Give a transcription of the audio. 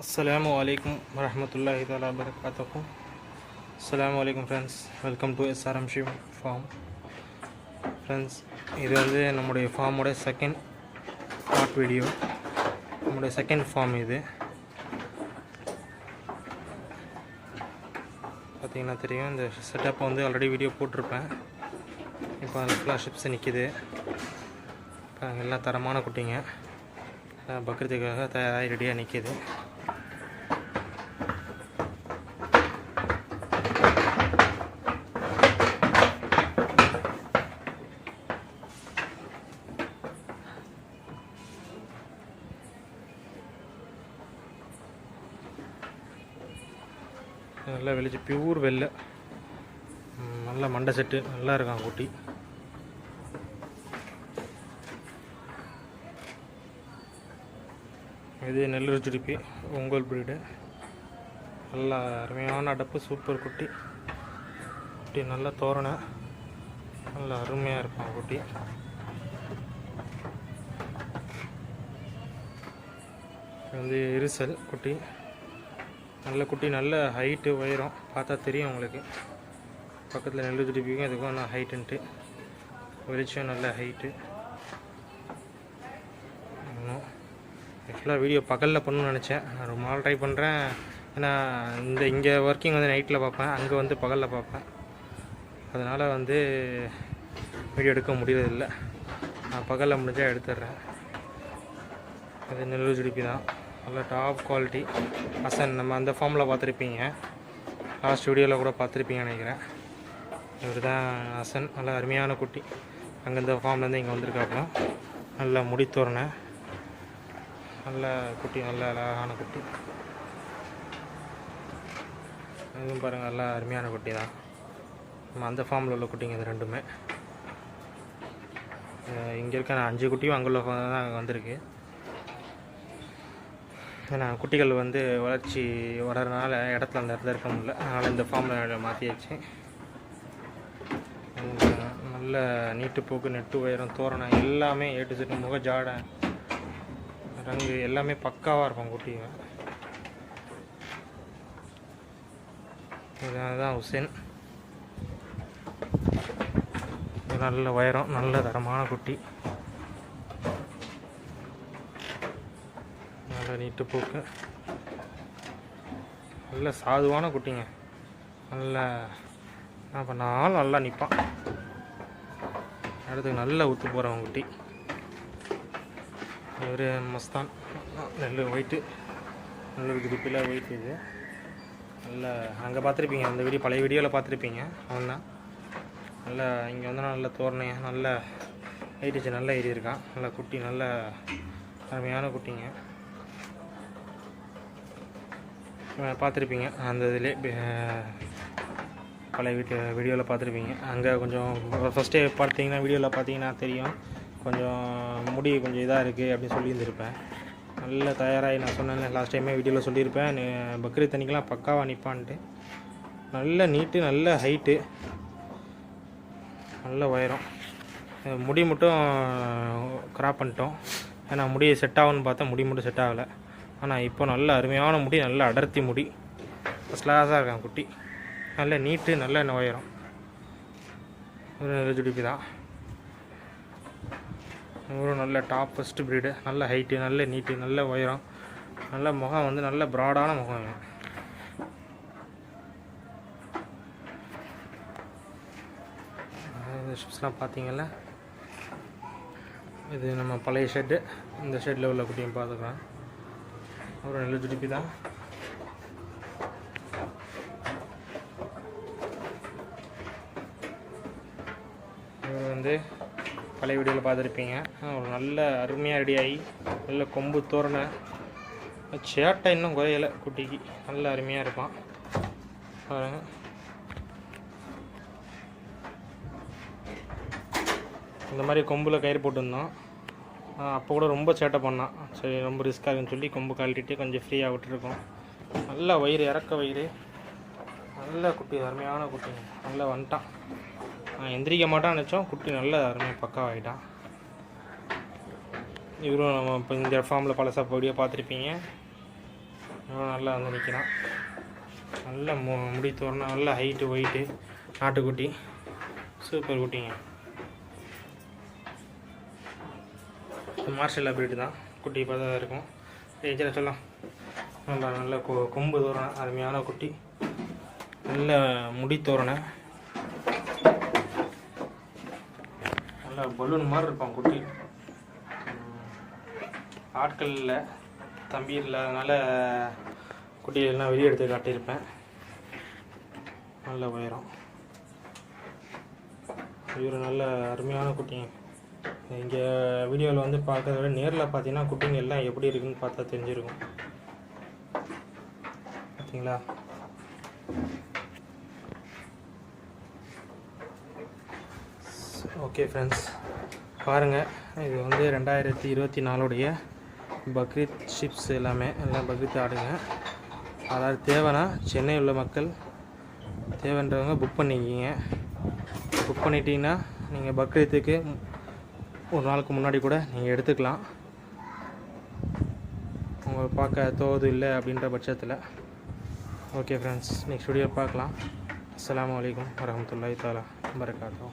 அஸ்ஸலாமு வலைக்கம் வரமத்துல்லாஹி தாலா வரகாத்துஹு அஸ்ஸலாமு வலைக்கம் friends welcome to SRM shim form friends இது வந்து நம்முடைய ஃபார்மோட செகண்ட் பார்ட் வீடியோ நம்முடைய செகண்ட் ஃபார்ம் இது. பார்த்திங்கன்னா தெரியும் இந்த செட்டப் வந்து ஆல்ரெடி வீடியோ போட்டிருப்பேன். இப்போ அதில் ஃபுல்லாக ஷிப்ஸ் நிற்கிது எல்லாம் தரமான குட்டிங்க. அஹ் பக்ரீத்துக்காக தயாராகி ரெடியாக நிற்கிது நல்லா வெளிச்சு. பியூர் வெள்ளை. நல்லா நல்ல மண்டை செட்டு நல்லா இருக்கான் குட்டி? இது நெல்லூர் ஜுடிப்பி ஒங்கோல் பிரீடு நல்லா அருமையான அடப்பு சூப்பர் குட்டி. குட்டி நல்லா தோரணை. நல்லா அருமையாக இருக்கும் குட்டி? வந்து இருசல் குட்டி. நல்ல குட்டி நல்ல ஹைட்டு உயரம் பார்த்தா தெரியும் உங்களுக்கு. பக்கத்தில் நெல் திருப்பிக்கும் இதுக்கும் நான் ஹைட்டுன்ட்டு வெளிச்சம் நல்ல ஹைட்டு ஆக்சுவலாக வீடியோ பகலில் பண்ணணும்னு நினச்சேன். நான் ரொம்ப நாள் ட்ரை பண்ணுறேன் ஏன்னா இந்த இங்கே ஒர்க்கிங் வந்து நைட்டில் பார்ப்பேன். அங்கே வந்து பகலில் பார்ப்பேன். அதனால் வந்து வீடியோ எடுக்க முடியறதில்லை. நான் பகலில் முடிஞ்சால் எடுத்துடுறேன். அது நெல்லூர் ஜுடிப்பி தான் நல்ல டாப் குவாலிட்டி அசன் நம்ம அந்த ஃபார்மில் பார்த்துருப்பீங்க. லாஸ்ட் வீடியோவில் கூட பார்த்துருப்பீங்கன்னு நினைக்கிறேன். இவர் தான் அசன் நல்ல அருமையான குட்டி. அங்கேருந்து ஃபார்ம்லேருந்து இங்கே வந்திருக்காப்புல. நல்ல முடித்தோரணை நல்ல குட்டி நல்ல அழகான குட்டி. இதுவும் பாருங்கள் நல்லா அருமையான குட்டி தான் நம்ம அந்த ஃபார்மில் உள்ள குட்டிங்க இது ரெண்டுமே. இங்கே இருக்க நான் அஞ்சு குட்டியும் அங்கே உள்ள ஃபார்ம் தான் வந்திருக்கு. ஏன்னா குட்டிகள் வந்து வளர்ச்சி வளர்றதுனால இடத்துல அந்த இடத்துல இருக்க முடியல. அதனால் இந்த ஃபார்மில் மாற்றியாச்சு நல்ல நீட்டு போக்கு நெட்டு உயரம் தோரணம் எல்லாமே ஏட்டு செட்டு முக ஜாடை ரங்கு எல்லாமே பக்காவாக இருக்கும் குட்டிங்க. இதுதான் ஹுசேன் இது நல்ல உயரம் நல்ல தரமான குட்டி. நீட்டு போக்கு. நல்ல சாதுவான குட்டிங்க. நல்ல என்ன பண்ணாலும் நல்லா நிற்பான் இடத்துக்கு நல்ல ஊற்று போகிறவன் குட்டி. ஒரு மஸ்தான். நெல் ஒயிட்டு நல்லூர் குடிப்பில் ஒயிட் இது. நல்ல அங்கே பார்த்துருப்பீங்க அந்த வீடியோ பழைய வீடியோவில் பார்த்துருப்பீங்க அவன் தான் நல்ல இங்கே வந்து நல்ல தோரணையாக நல்ல ஏறிச்சு நல்ல ஏறி இருக்கான். நல்ல குட்டி நல்ல அருமையான குட்டிங்க. பார்த்துருப்பீங்க. அந்த இதிலே பழைய வீட்டு வீடியோவில் பார்த்துருப்பீங்க. அங்கே கொஞ்சம் ஃபஸ்ட்டே பார்த்தீங்கன்னா வீடியோவில் பார்த்தீங்கன்னா தெரியும். கொஞ்சம் முடி கொஞ்சம் இதாக இருக்குது அப்படின்னு சொல்லியிருந்திருப்பேன். நல்ல தயாராகி நான் சொன்னேன் லாஸ்ட் டைமே வீடியோவில் சொல்லியிருப்பேன். பக்ரீத் தண்ணிக்கெலாம் பக்காவாக நிற்பான்ட்டு நல்ல நீட்டு நல்ல ஹைட்டு நல்ல உயரம். முடி மட்டும் கிராப் பண்ணிட்டோம். ஏன்னா முடி செட் ஆகும்னு பார்த்தா முடி மட்டும் செட் ஆகலை. ஆனால் இப்போ நல்ல அருமையான முடி நல்ல அடர்த்தி முடி. ஃபஸ்ட் கிளாஸாக இருக்கான் குட்டி. நல்ல நீட்டு நல்ல உயரம். ஒரு நல்ல ஜுடிப்பு தான். ஒரு நல்ல டாப் ஃபஸ்ட்டு ப்ரீடு நல்ல ஹைட்டு நல்ல நீட்டு நல்ல உயரம். நல்ல முகம் வந்து நல்ல ப்ராடான முகம் இந்த ஷிப்ஸ்லாம் பார்த்தீங்கல்ல இது நம்ம பழைய ஷெட்டு இந்த ஷெட்டில் உள்ள குட்டியும் பார்த்துக்கலாம். ஒரு நல்ல துடிப்பு தான் இவர் வந்து பழைய வீடியோவில் பார்த்துருப்பீங்க. ஒரு நல்ல அருமையாக ரெடியாகி நல்ல கொம்பு தோரணை. சேட்டை இன்னும் குறையலை குட்டிக்கு. நல்ல அருமையாக இருப்பான். பாருங்கள் இந்த மாதிரி கொம்பில் கயிறு போட்டிருந்தோம். அப்போ கூட ரொம்ப சேட்டை பண்ணான் சரி ரொம்ப ரிஸ்க்காக இருக்குன்னு சொல்லி கொம்பு கழட்டிட்டு கொஞ்சம் ஃப்ரீயாக விட்டுருக்கோம். நல்ல வயிறு இறக்க வயிறு. நல்ல குட்டி அருமையான குட்டிங்க நல்லா வந்துட்டான். நான் எந்திரிக்க மாட்டான் நினச்சோம். குட்டி நல்ல அருமையாக பக்காவாகிட்டான் இவரும் நம்ம இப்போ இந்த ஃபார்மில் பழசா வீடியோ பார்த்துருப்பீங்க. இவன் நல்லா வந்து நிற்கிறான் நல்ல மு முடி தோறணும் நல்ல ஹைட்டு ஒயிட்டு நாட்டுக்குட்டி. சூப்பர் குட்டிங்க. மார்ஷல் பிரீடு தான். குட்டி பார்த்தா தான் இருக்கும். ஏஜில் சொல்லலாம். நல்லா நல்ல கொ கொம்பு தோரணை அருமையான குட்டி. நல்ல முடி தோரணை. நல்ல பலூன் மாதிரி இருப்பான் குட்டி. ஆட்கள் இல்லை தம்பி இல்லாதனால குட்டியெல்லாம் வெளியே எடுத்து காட்டியிருப்பேன். நல்ல உயரம். இவர் நல்ல அருமையான குட்டிங்க. இங்கே வீடியோவில் வந்து பார்க்கறத விட நேரில் பார்த்தீங்கன்னா குட்டிங்க எல்லாம் எப்படி இருக்குன்னு பார்த்தா தெரிஞ்சிருக்கும். பார்த்தீங்களா ஓகே ஃப்ரெண்ட்ஸ் பாருங்கள் இது வந்து ரெண்டாயிரத்தி இருபத்தி நாலுடைய பக்ரீத் ஷிப்ஸ் எல்லாமே. எல்லாம் பக்ரீத் ஆடுங்க. அதாவது தேவைன்னா சென்னை உள்ள மக்கள் தேவைன்றவங்க புக் பண்ணிக்கிங்க. புக் பண்ணிட்டீங்கன்னா நீங்கள் பக்ரீத்துக்கு ஒரு நாளுக்கு முன்னாடி கூட நீங்கள் எடுத்துக்கலாம். உங்களை பார்க்க தோது இல்லை அப்படின்ற பட்சத்தில். ஓகே ஃப்ரெண்ட்ஸ் நெக்ஸ்ட் வீடியோ பார்க்கலாம். அஸ்லாம் வலைக்கம் வரஹ்மத்துல்லாஹி தாலா வரகாத்துஹு